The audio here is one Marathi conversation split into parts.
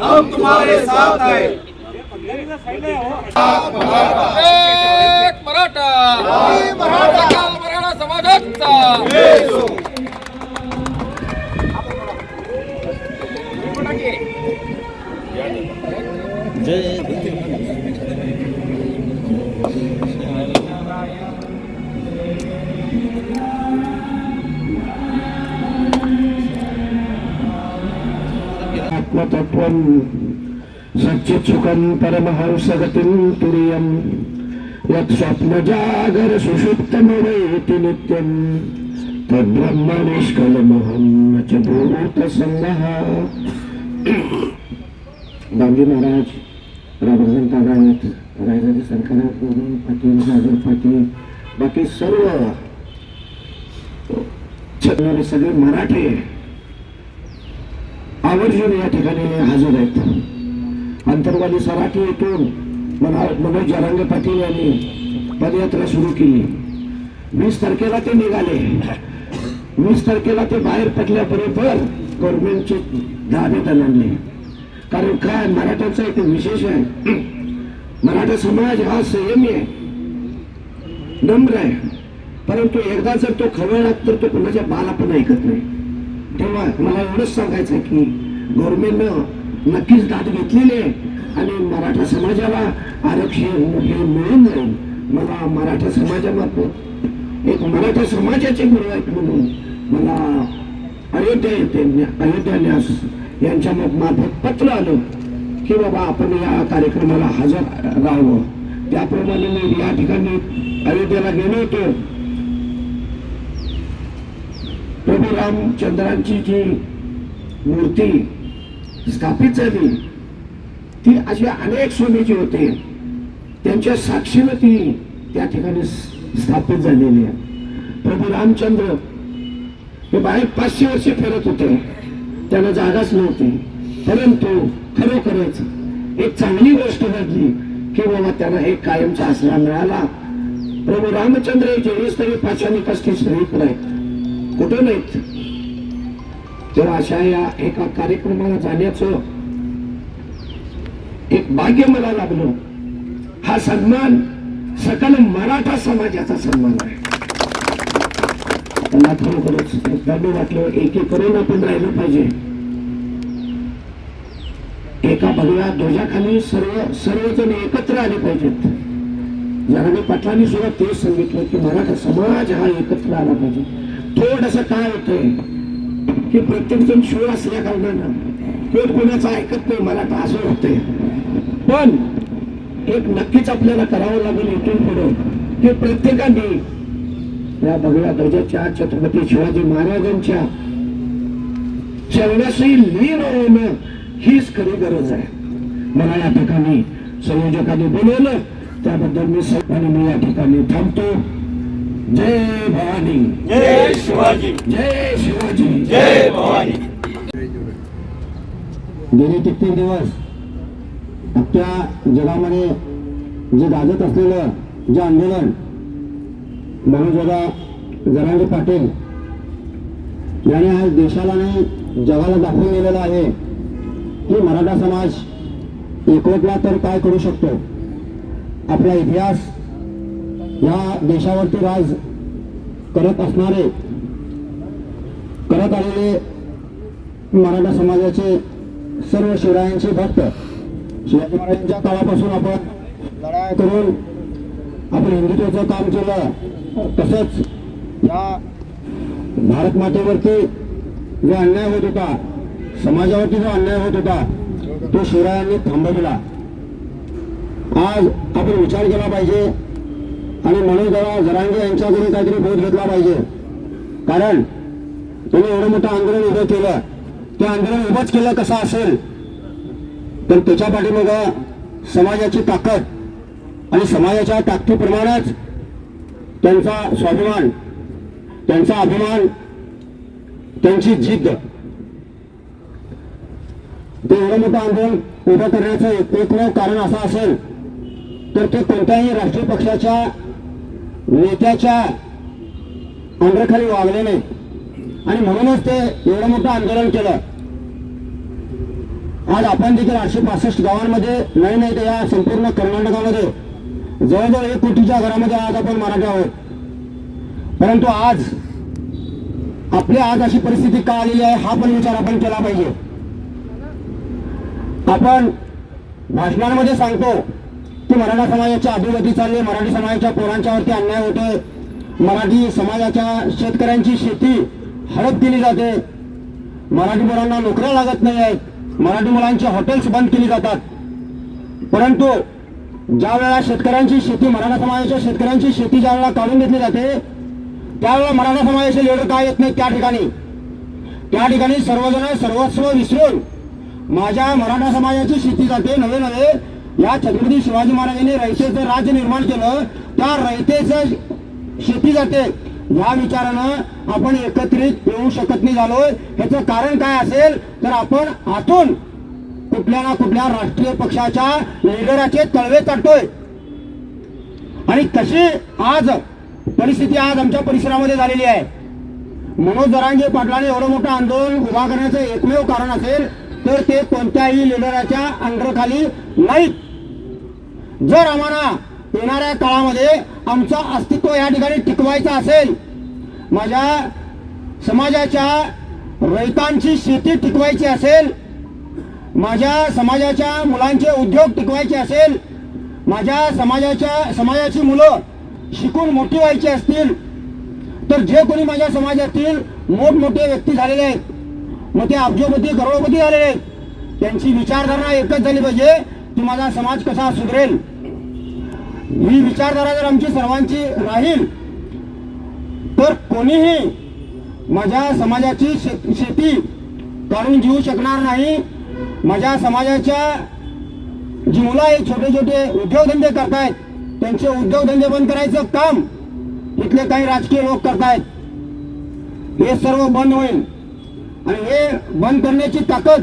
हम तुम्हारे साथ है आत्मतत्त्वं सच्चित्सुखं परमहंसगतिं तुरीयं यत् स्वप्नजागर सुषुप्तमवैति नित्यं तद्ब्रह्म निष्कलमहं न च भूतसंगः गांधी महाराज रामभगवान तागायत रायजादी सरकार पाटील सागर पाटील बाकी सर्व। छगणारे सगळे मराठी। आवर्जून या ठिकाणी हजर आहेत. अंतरवाली सराठी येथून मनोज जरांगे पाटील यांनी पदयात्रा सुरू केली. वीस तारखेला ते निघाले. वीस तारखेला ते बाहेर पडल्याबरोबर गव्हर्नमेंटचे दाबे आणले कारण काय? मराठ्याचा एक विशेष आहे. मराठा समाज हा संयमी आहे. नम्र आहे. परंतु एकदा जर तो खवळला तर तो कोणाच्या बाला पण ऐकत नाही. तेव्हा मला एवढंच सांगायचं की गव्हर्नमेंटनं नक्कीच दाद घेतलेली आहे आणि मराठा समाजाला आरक्षण हे मिळून जाईल. मला मराठा समाजामार्फत एक मराठा समाजाचे गुरु आहेत म्हणून मला अयोध्या येथे अयोध्या न्यास यांच्या मार्फत पत्र आलं की बाबा आपण या कार्यक्रमाला हजर राहावं. त्याप्रमाणे मी या ठिकाणी अयोध्येला गेलो होतो. प्रभू रामचंद्रांची जी मूर्ती स्थापित झाली ती अशी अनेक स्वामीजी होते. त्यांच्या साक्षीनं ती त्या ठिकाणी स्थापित झालेली आहे. प्रभू रामचंद्र हे बाहेर पाचशे वर्षे फिरत होते. त्यांना जागाच नव्हती. परंतु खरोखरच एक चांगली गोष्ट घडली की बाबा त्यांना एक कायमचा आसरा मिळाला. प्रभू रामचंद्र हे जेवढीच तरी पाचव्या कष्टी शहीद आहेत. कुठं नाहीत? तर अशा या एका कार्यक्रमाला जाण्याचं एक भाग्य मला लागलं हा सन्मान सकल मराठा समाजाचा सन्मान आहे. मला खरोखरच वाटलं एकीकडून आपण राहिलं पाहिजे. एका भगव्या ध्वजाखाली सर्व सर्वजण एकत्र आले पाहिजेत. जरांगे पाटलांनी सुद्धा तेच सांगितलं की मराठा समाज हा एकत्र आला पाहिजे. थोडस काय होतंय की प्रत्येक जण शिव असल्या कारणानं कोण कोणाचं ऐकत नाही मला असं होतंय. पण एक नक्कीच आपल्याला करावं लागेल इथून पुढे की प्रत्येकाने या भगव्या ध्वजाच्या छत्रपती शिवाजी महाराजांच्या चरणाशी लीन होणं हीच खरी गरज आहे. मला या ठिकाणी संयोजकांनी बोलवलं त्याबद्दल मी आणि मी या ठिकाणी थांबतो. जय भवानी। जय शिवाजी। जय शिवाजी। जय भवानी। गेले कित्येक दिवस? अख्ख्या जगामध्ये जे गाजत असलेलं जे आंदोलन मनोजदा जरांगे पाटील याने आज देशाला आणि जगाला दाखवून दिलेलं आहे की मराठा समाज एकवटला तर काय करू शकतो? आपला इतिहास या देशावरती राज करत असणारे करत आलेले मराठा समाजाचे सर्व शिवरायांचे भक्त शिवाजी महाराजांच्या काळापासून आपण लढाया करून आपण हिंदुत्वाचं काम केलं. तसंच या भारत मातेवरती जो अन्याय होत होता समाजावरती जो अन्याय होत होता तो शिवरायांनी थांबविला. आज आपण विचार केला पाहिजे आणि म्हणून जरा जरांगे यांच्याकडून काहीतरी बोध घेतला पाहिजे. कारण त्यांनी एवढं मोठं आंदोलन उभं केलं ते आंदोलन उभंच केलं कसं असेल? तर त्याच्या पाठीमाग समाजाची ताकद आणि समाजाच्या ताकदीप्रमाणेच त्यांचा स्वाभिमान त्यांचा अभिमान त्यांची जिद्द. ते एवढं मोठं आंदोलन उभं करण्याचं एक- एकमेव कारण असं असेल तर ते कोणत्याही राष्ट्रीय पक्षाच्या नेत्याच्या अंडरखाली वागले नाही आणि म्हणूनच ते एवढं मोठं आंदोलन केलं. आज आपण देखील आठशे पासष्ट गावांमध्ये नाही नाही तर या संपूर्ण कर्नाटकामध्ये जवळजवळ एक कोटीच्या घरामध्ये आज आपण मराठी आहोत. परंतु आज आपली आज अशी परिस्थिती का आलेली आहे हा पण विचार आपण केला पाहिजे. आपण भाषणांमध्ये सांगतो की मराठा समाजाच्या अधोगती चालली. मराठी समाजाच्या पोरांच्यावरती अन्याय होतोय. मराठी समाजाच्या शेतकऱ्यांची शेती हडप केली जाते. मराठी मुलांना नोकऱ्या लागत नाही आहेत मराठी मुलांची हॉटेल्स बंद केली जातात. परंतु ज्या वेळेला शेतकऱ्यांची शेती मराठा समाजाच्या शेतकऱ्यांची शेती ज्या वेळेला काढून घेतली जाते त्यावेळेला मराठा समाजाचे लीडर काय येत नाही त्या ठिकाणी? त्या ठिकाणी सर्वजण सर्वस्व विसरून माझ्या मराठा समाजाची शेती जाते. नवे नवे या छत्रपती शिवाजी महाराजांनी रयतेचं राज्य निर्माण केलं त्या रयतेचं शेती जाते. या विचारानं आपण एकत्रित येऊ शकत नाही झालोय ह्याचं कारण काय असेल तर आपण आतून कुठल्या ना कुठल्या राष्ट्रीय पक्षाच्या लिडराचे तळवे चाटतोय. आणि तशी आज परिस्थिती आज आमच्या परिसरामध्ये झालेली आहे. मनोज दरांगे पाटलाने एवढं मोठं आंदोलन उभा करण्याचं एकमेव कारण असेल तर ते कोणत्याही लिडराच्या अंडरखाली नाहीत. जर आम्हाला येणाऱ्या काळामध्ये आमचं अस्तित्व या ठिकाणी टिकवायचं असेल माझ्या समाजाच्या रयतांची शेती टिकवायची असेल माझ्या समाजाच्या मुलांचे उद्योग टिकवायचे असेल माझ्या समाजाच्या समाजाची मुलं शिकून मोठी व्हायची असतील तर जे कोणी माझ्या समाजातील मोठमोठे व्यक्ती झालेले आहेत मग ते अब्जोपती करोडपती झालेले आहेत त्यांची विचारधारणा एकच झाली पाहिजे की माझा समाज कसा सुधरेल. ही विचारधारा जर आमची सर्वांची राहील तर कोणीही माझ्या समाजाची शे- शेती काढून घेऊ शकणार नाही. माझ्या समाजाच्या जी मुलं आहेत छोटे छोटे उद्योगधंदे करतायत. त्यांचे उद्योगधंदे बंद करायचं काम इथले काही राजकीय लोक करतायत. हे सर्व बंद होईल. आणि हे बंद करण्याची ताकद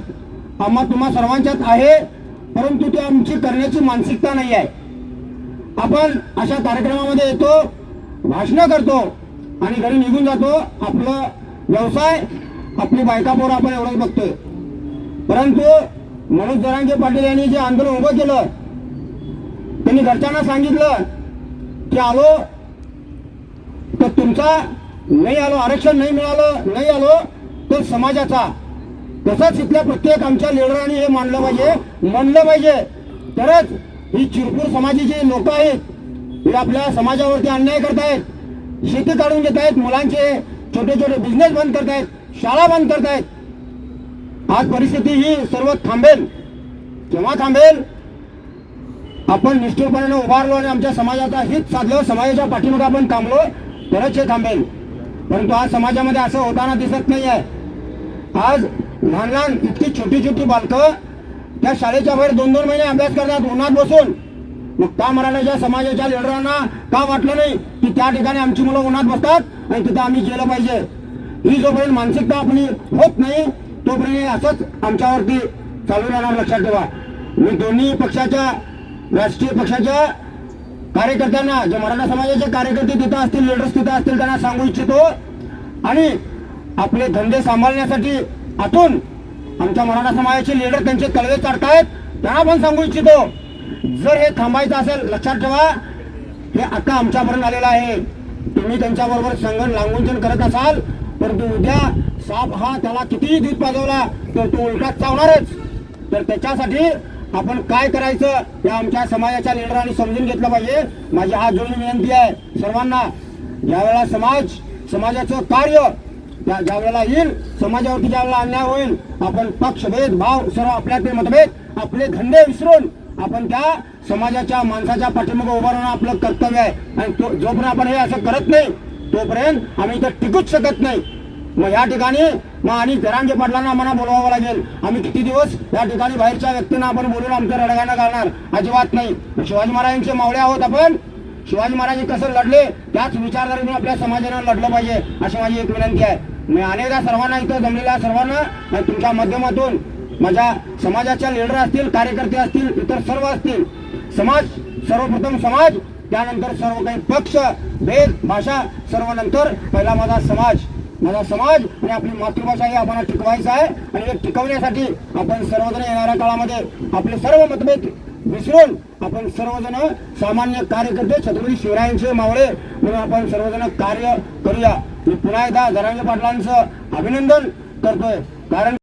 आम्हा तुम्हा सर्वांच्यात आहे परंतु ते आमची करण्याची मानसिकता नाही आहे. आपण अशा कार्यक्रमामध्ये येतो भाषणं करतो आणि घरी निघून जातो. आपलं व्यवसाय आपली बायकापोर आपण एवढंच बघतोय. परंतु मनोज जरांगे पाटील यांनी जे आंदोलन उभं केलं त्यांनी घरच्यांना सांगितलं की आलो तर तुमचा नाही आलो आरक्षण नाही मिळालं नाही आलो तर समाजाचा. तसंच इथल्या प्रत्येक आमच्या लिडरांनी हे मानलं पाहिजे म्हणलं पाहिजे. तरच ही चिरपूर समाजाची लोक आहेत. हे आपल्या समाजावरती अन्याय करतायत. शेती काढून घेत आहेत मुलांचे छोटे छोटे बिझनेस बंद करतायत. शाळा बंद करतायत. आज परिस्थिती ही सर्व थांबेल. केव्हा थांबेल आपण निष्ठुरपणे उभारलो आणि आमच्या समाजाचा हित साधलं समाजाच्या पाठीमागे आपण थांबलो तरच हे थांबेल. परंतु आज समाजामध्ये असं होताना दिसत नाही आहे आज लहान लहान इतकी छोटी छोटी बालकं त्या शाळेच्या बाहेर दोन दोन महिने अभ्यास करतात उन्हात बसून. मग त्या मराठाच्या समाजाच्या लिडरांना का वाटलं नाही की त्या ठिकाणी आमची मुलं उन्हात बसतात आणि तिथं आम्ही गेलं पाहिजे? ही जोपर्यंत मानसिकता आपली होत नाही तोपर्यंत असंच आमच्यावरती चालू राहणार लक्षात ठेवा. मी दोन्ही पक्षाच्या राष्ट्रीय पक्षाच्या कार्यकर्त्यांना जे मराठा समाजाचे कार्यकर्ते तिथं असतील लिडर्स तिथं असतील त्यांना सांगू इच्छितो. आणि आपले धंदे सांभाळण्यासाठी आतून आमच्या मराठा समाजाचे लीडर त्यांचे तळवे चढतायत त्यांना पण सांगू इच्छितो. जर हे थांबायचं असेल लक्षात ठेवा. हे आता आमच्यापर्यंत आलेलं आहे. तुम्ही त्यांच्याबरोबर संगण लांगून करत असाल परंतु उद्या साप हा त्याला कितीही दूध पाजवला तर तो उलटाच चावणारच. तर त्याच्यासाठी आपण काय करायचं हे आमच्या समाजाच्या लिडरांनी समजून घेतलं पाहिजे. माझी हा जोडून विनंती आहे सर्वांना. यावेळा समाज समाजाचं कार्य त्या ज्या वेळेला येईल समाजावरती ज्या वेळेला अन्याय होईल आपण पक्षभेद भाव सर्व आपल्यातले मतभेद आपले धंदे विसरून आपण त्या समाजाच्या माणसाच्या पाठीमागे उभं राहणं आपलं कर्तव्य आहे. आणि तो जोपर्यंत आपण हे असं करत नाही तोपर्यंत आम्ही इथं टिकूच शकत नाही. मग या ठिकाणी मग आणि जरांगे पाटलांना आम्हाला बोलवावं लागेल. आम्ही किती दिवस या ठिकाणी बाहेरच्या व्यक्तींना आपण बोलून आमचं रडगाणं घालणार? अजिबात नाही. शिवाजी महाराजांचे मावळे आहोत आपण. शिवाजी महाराज कसं लढले त्याच विचारधारेने आपल्या समाजानं लढलं पाहिजे अशी माझी एक विनंती आहे. मी अनेकदा सर्वांना इथं जमलेल्या सर्वांना तुमच्या माध्यमातून माझ्या समाजाच्या लीडर असतील कार्यकर्ते असतील इतर सर्व असतील समाज सर्वप्रथम समाज त्यानंतर सर्व काही पक्ष भेद भाषा सर्व नंतर पहिला माझा समाज. माझा समाज आणि आपली मातृभाषा ही आपण टिकवायचं आहे आणि हे टिकवण्यासाठी आपण सर्वजण येणाऱ्या काळामध्ये आपले सर्व मतभेद विसरून आपण सर्वजण सामान्य कार्यकर्ते छत्रपती शिवरायांचे मावळे म्हणून आपण सर्वजण कार्य करूया. मी पुन्हा एकदा जरांगे पाटलांचं अभिनंदन करतोय. कारण